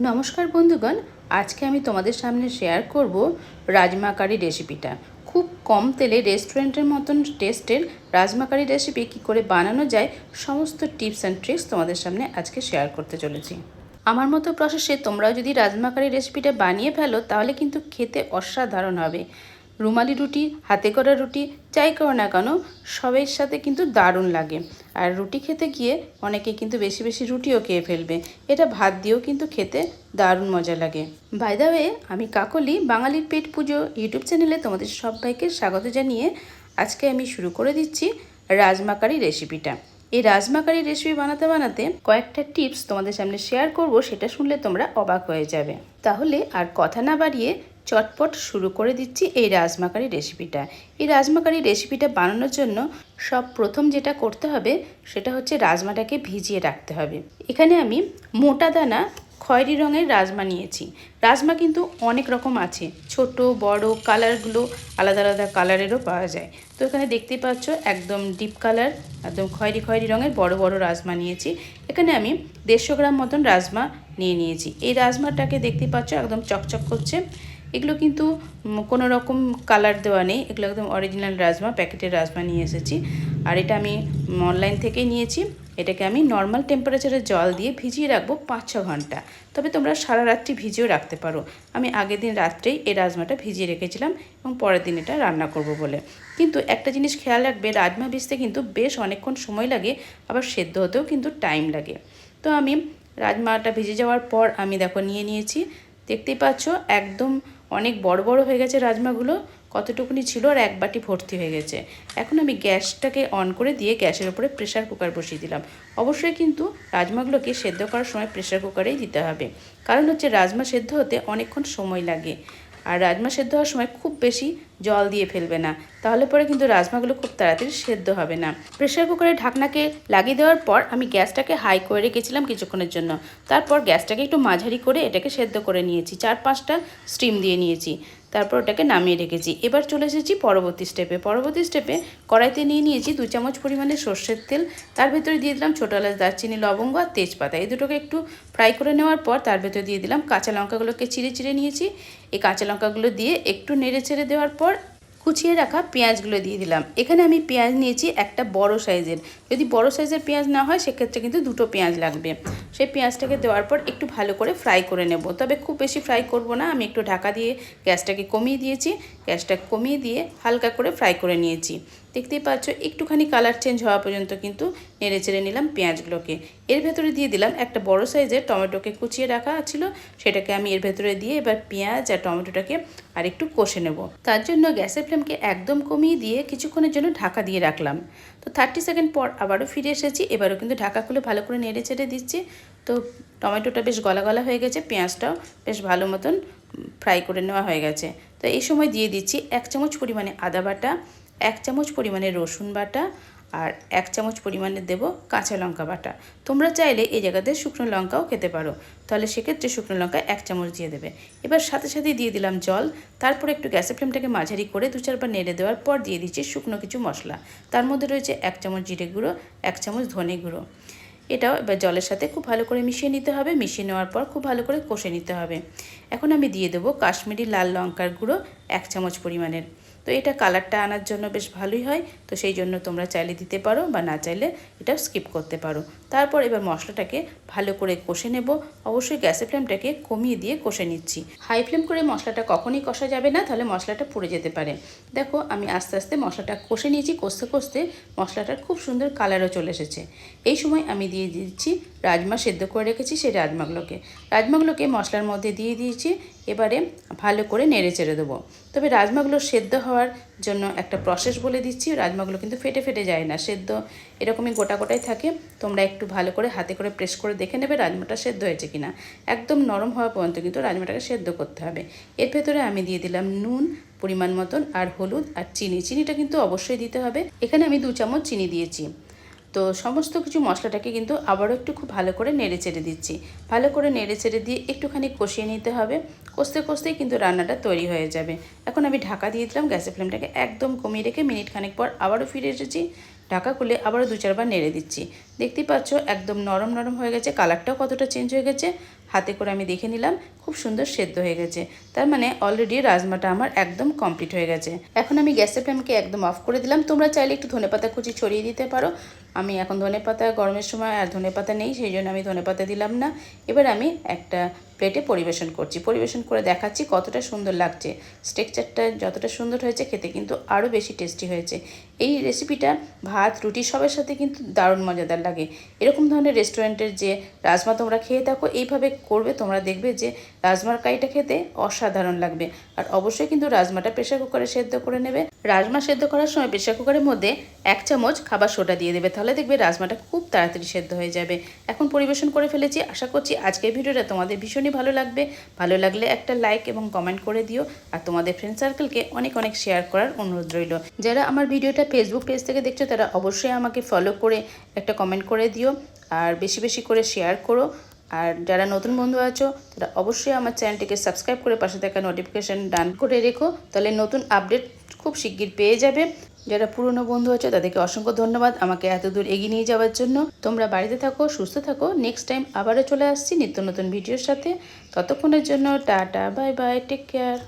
নমস্কার বন্ধুগণ, আজকে আমি তোমাদের সামনে শেয়ার করব রাজমা কারি রেসিপিটা খুব কম তেলে রেস্টুরেন্টের মতন টেস্টের রাজমা কারি রেসিপি কী করে বানানো যায়, সমস্ত টিপস অ্যান্ড ট্রিক্স তোমাদের সামনে আজকে শেয়ার করতে চলেছি। আমার মতো প্রসেসে তোমরাও যদি রাজমা কারি রেসিপিটা বানিয়ে ফেলো, তাহলে কিন্তু খেতে অসাধারণ হবে। রুমালি রুটি, হাতে করা রুটি, যাই করো না কেন, সবের সাথে কিন্তু দারুণ লাগে। আর রুটি খেতে গিয়ে অনেকে কিন্তু বেশি বেশি রুটিও খেয়ে ফেলবে। এটা ভাত দিয়েও কিন্তু খেতে দারুণ মজা লাগে। বাই দা ওয়ে আমি কাকলি, বাঙালির পেট পুজো ইউটিউব চ্যানেলে তোমাদের সবাইকে স্বাগত জানিয়ে আজকে আমি শুরু করে দিচ্ছি রাজমাকারি রেসিপিটা এই রাজমা কারি রেসিপি বানাতে বানাতে কয়েকটা টিপস তোমাদের সামনে শেয়ার করব, সেটা শুনলে তোমরা অবাক হয়ে যাবে। তাহলে আর কথা না বাড়িয়ে চটপট শুরু করে দিচ্ছি এই রাজমা কারি রেসিপিটা এই রাজমা কারি রেসিপিটা বানানোর জন্য সব প্রথম যেটা করতে হবে, সেটা হচ্ছে রাজমাটাকে ভিজিয়ে রাখতে হবে। এখানে আমি মোটা দানা খয়েরি রঙের রাজমা নিয়েছি। রাজমা কিন্তু অনেক রকম আছে। ছোট, বড় কালারগুলো আলাদা আলাদা কালারেরও পাওয়া যায়। তো এখানে দেখতেই পাচ্ছ একদম ডিপ কালার, একদম খয়েরি খয়েরি রঙের বড় বড় রাজমা নিয়েছি। এখানে আমি দেড়শো গ্রাম মতন রাজমা নিয়ে নিয়েছি। এই রাজমাটাকে দেখতে পাচ্ছ একদম চকচক করছে। এগুলো কিন্তু কোনো রকম কালার দেওয়া নেই। এগুলো একদম অরিজিনাল রাজমা, প্যাকেটের রাজমা নিয়ে এসেছি। আর এটা আমি অনলাইন থেকেই নিয়েছি। এটাকে আমি নর্মাল টেম্পারেচারে জল দিয়ে ভিজিয়ে রাখব পাঁচ ছ ঘণ্টা। তবে তোমরা সারা রাত্রি ভিজিয়েও রাখতে পারো। আমি আগের দিন রাত্রেই এই রাজমাটা ভিজিয়ে রেখেছিলাম এবং পরের দিন এটা রান্না করব বলে। কিন্তু একটা জিনিস খেয়াল রাখবে, রাজমা ভিজতে কিন্তু বেশ অনেকক্ষণ সময় লাগে, আবার সেদ্ধ হতেও কিন্তু টাইম লাগে। তো আমি রাজমাটা ভিজে যাওয়ার পর আমি দেখো নিয়ে নিয়েছি দেখতেই পাচ্ছ, একদম অনেক বড় বড় হয়ে গেছে রাজমাগুলো, কতটুকুনি ছিল আর এক বাটি ভর্তি হয়ে গেছে। এখন আমি গ্যাসটাকে অন করে দিয়ে গ্যাসের উপরে প্রেশার কুকার বসিয়ে দিলাম। অবশ্যই কিন্তু রাজমাগুলোকে সেদ্ধ করার সময় প্রেশার কুকারেই দিতে হবে। কারণ হচ্ছে রাজমা সেদ্ধ হতে অনেকক্ষণ সময় লাগে। আর রাজমা সেদ্ধ হওয়ার সময় খুব বেশি জল দিয়ে ফেলবে না। তাহলে পরে কিন্তু রাজমাগুলো খুব তাড়াতাড়ি সেদ্ধ হবে না। প্রেশার কুকারে ঢাকনাকে লাগিয়ে দেওয়ার পর আমি গ্যাসটাকে হাই করে রেখেছিলাম কিছুক্ষণের জন্য। তারপর গ্যাসটাকে একটু মাঝারি করে এটাকে সেদ্ধ করে নিয়েছি। চার পাঁচটা স্টিম দিয়ে নিয়েছি। তারপর ওটাকে নামিয়ে রেখেছি। এবার চলে এসেছি পরবর্তী স্টেপে পরবর্তী স্টেপে কড়াইতে নিয়ে নিয়েছি দু চামচ পরিমাণে সর্ষের তেল। তার ভেতরে দিয়ে দিলাম ছোটো এলাচ, দারচিনি, লবঙ্গ আর তেজপাতা। এই দুটোকে একটু ফ্রাই করে নেওয়ার পর তার ভেতরে দিয়ে দিলাম কাঁচা লঙ্কাগুলোকে চিড়ে চিড়ে নিয়েছি। এই কাঁচা লঙ্কাগুলো দিয়ে একটু নেড়ে ছেড়ে দেওয়ার পর কুচিয়ে রাখা পেঁয়াজগুলো দিয়ে দিলাম। এখানে আমি পেঁয়াজ নিয়েছি একটা বড় সাইজের। যদি বড় সাইজের পেঁয়াজ না হয়, সেক্ষেত্রে কিন্তু দুটো পেঁয়াজ লাগবে। সেই পেঁয়াজটাকে দেওয়ার পর একটু ভালো করে ফ্রাই করে নেব। তবে খুব বেশি ফ্রাই করব না। আমি একটু ঢাকা দিয়ে গ্যাসটাকে কমিয়ে দিয়েছি। গ্যাসটা কমিয়ে দিয়ে হালকা করে ফ্রাই করে নিয়েছি। দেখতেই পাচ্ছ, একটুখানি কালার চেঞ্জ হওয়া পর্যন্ত কিন্তু নেড়ে চেড়ে নিলাম পেঁয়াজগুলোকে। এর ভেতরে দিয়ে দিলাম একটা বড় সাইজের টমেটোকে কুচিয়ে রাখা ছিল সেটাকে আমি এর ভেতরে দিয়ে এবার পেঁয়াজ আর টমেটোটাকে আর একটু কষে নেব। তার জন্য গ্যাসের ফ্লেমকে একদম কমিয়ে দিয়ে কিছুক্ষণের জন্য ঢাকা দিয়ে রাখলাম। তো থার্টি সেকেন্ড পর আবারও ফিরে এসেছি, এবারও কিন্তু ঢাকা খুলে ভালো করে নেড়ে চেড়ে দিচ্ছি। তো টমেটোটা বেশ গলা গলা হয়ে গেছে, পেঁয়াজটাও বেশ ভালো মতন ফ্রাই করে নেওয়া হয়ে গেছে। তো এই সময় দিয়ে দিচ্ছি এক চামচ পরিমাণে আদা বাটা, এক চামচ পরিমাণে রসুন বাটা আর এক চামচ পরিমাণে দেব কাঁচা লঙ্কা বাটা। তোমরা চাইলে এই জায়গাতে শুকনো লঙ্কাও খেতে পারো। তাহলে সেক্ষেত্রে শুকনো লঙ্কা এক চামচ দিয়ে দেবে। এবার সাথে সাথে দিয়ে দিলাম জল। তারপর একটু গ্যাসের ফ্লেমটাকে মাঝারি করে দু চারবার নেড়ে দেওয়ার পর দিয়ে দিচ্ছি শুকনো কিছু মশলা। তার মধ্যে রয়েছে এক চামচ জিরে গুঁড়ো, এক চামচ ধনে গুঁড়ো। এটাও এবার জলের সাথে খুব ভালো করে মিশিয়ে নিতে হবে। মিশিয়ে নেওয়ার পর খুব ভালো করে কষে নিতে হবে। এখন আমি দিয়ে দেবো কাশ্মীরি লাল লঙ্কার গুঁড়ো এক চামচ পরিমাণের। তো এটা কালারটা আনার জন্য বেশ ভালোই হয়। তো সেই জন্য তোমরা চাইলে দিতে পারো বা না চাইলে এটা স্কিপ করতে পারো। তারপর এবার মশলাটাকে ভালো করে কষে নেব। অবশ্যই গ্যাসের ফ্লেমটাকে কমিয়ে দিয়ে কষে নিচ্ছি। হাই ফ্লেম করে মশলাটা কখনই কষা যাবে না, তাহলে মশলাটা পুড়ে যেতে পারে। দেখো, আমি আস্তে আস্তে মশলাটা কষে নিয়েছি, কষতে কষতে মশলাটার খুব সুন্দর কালারও চলে এসেছে। এই সময় আমি দিয়ে দিচ্ছি রাজমা সেদ্ধ করে রেখেছি সেই রাজমাগুলোকে। রাজমাগুলোকে মশলার মধ্যে দিয়ে দিয়েছি। এবারে ভালো করে নেড়ে চেড়ে দেবো। তবে রাজমাগুলো সেদ্ধ হওয়ার জন্য একটা প্রসেস বলে দিচ্ছি, রাজমাগুলো কিন্তু ফেটে ফেটে যায় না। সেদ্ধ এরকমই গোটা গোটাই থাকে, তোমরা একটু ভালো করে হাতে করে প্রেস করে দেখে নেবে রাজমাটা সেদ্ধ হয়েছে কিনা। একদম নরম হওয়া পর্যন্ত কিন্তু রাজমাটাকে সেদ্ধ করতে হবে। এর ভেতরে আমি দিয়ে দিলাম নুন পরিমাণ মতন, আর হলুদ আর চিনি। চিনিটা কিন্তু অবশ্যই দিতে হবে। এখানে আমি দু চামচ চিনি দিয়েছি। তো সমস্ত কিছু মশলাটাকে কিন্তু আবারও একটু খুব ভালো করে নেড়ে চেড়ে দিচ্ছি। ভালো করে নেড়ে চেড়ে দিয়ে একটুখানি কষিয়ে নিতে হবে। কষতে কষতেই কিন্তু রান্নাটা তৈরি হয়ে যাবে। এখন আমি ঢাকা দিয়ে দিলাম গ্যাসের ফ্লেমটাকে একদম কমিয়ে রেখে মিনিট খানেক পর আবারও ফিরে এসেছি। ঢাকা খুলে আবারও দু চারবার নেড়ে দিচ্ছি। দেখতেই পাচ্ছ একদম নরম নরম হয়ে গেছে। কালারটাও কতটা চেঞ্জ হয়ে গেছে। হাতে করে আমি দেখে নিলাম, খুব সুন্দর সেদ্ধ হয়ে গেছে। তার মানে অলরেডি রাজমাটা আমার একদম কমপ্লিট হয়ে গেছে। এখন আমি গ্যাসের ফ্লেমকে একদম অফ করে দিলাম। তোমরা চাইলে একটু ধনেপাতা কুচি ছড়িয়ে দিতে পারো। আমি এখন ধনেপাতা গরমের সময় আর ধনেপাতা নেই, সেই জন্য আমি ধনেপাতা দিলাম না। এবার আমি একটা প্লেটে পরিবেশন করছি। পরিবেশন করে দেখাচ্ছি কতটা সুন্দর লাগছে। স্ট্রেকচারটা যতটা সুন্দর হয়েছে, খেতে কিন্তু আরও বেশি টেস্টি হয়েছে। এই রেসিপিটা ভাত, রুটি সবের সাথে কিন্তু দারুণ মজাদার লাগে। এরকম ধরনের রেস্টুরেন্টের যে রাজমা তোমরা খেয়ে থাকো, এইভাবে করবে, তোমরা দেখবে যে রাজমার কারিটা খেতে অসাধারণ লাগবে। আর অবশ্যই কিন্তু রাজমাটা প্রেশার কুকারে সেদ্ধ করে নেবে। রাজমা সেদ্ধ করার সময় প্রেশার কুকারের মধ্যে এক চামচ খাবার সোডা দিয়ে দেবে, তাহলে দেখবে রাজমাটা খুব তাড়াতাড়ি সেদ্ধ হয়ে যাবে। এখন পরিবেশন করে ফেলেছি, আশা করছি আজকের ভিডিওটা তোমাদের ভীষণই ভালো লাগবে। ভালো লাগলে একটা লাইক এবং কমেন্ট করে দিও, আর তোমাদের ফ্রেন্ড সার্কেলকে অনেক অনেক শেয়ার করার অনুরোধ রইল। যারা আমার ভিডিওটা ফেসবুক পেজ থেকে দেখছ, তারা অবশ্যই আমাকে ফলো করে একটা কমেন্ট করে দিও, আর বেশি বেশি করে শেয়ার করো। আর যারা নতুন বন্ধু আছো, তারা অবশ্যই আমার চ্যানেলটিকে সাবস্ক্রাইব করে পাশে থাকা নোটিফিকেশান ডান করে রেখো। তাহলে নতুন আপডেট খুব শিগগির পেয়ে যাবে। যারা পুরনো বন্ধু আছো, তাদেরকে অসংখ্য ধন্যবাদ আমাকে এত দূর এগিয়ে নিয়ে যাওয়ার জন্য। তোমরা বাড়িতে থাকো, সুস্থ থাকো। নেক্সট টাইম আবারও চলে আসছি নিত্য নতুন ভিডিওর সাথে। ততক্ষণের জন্য tata bye bye take care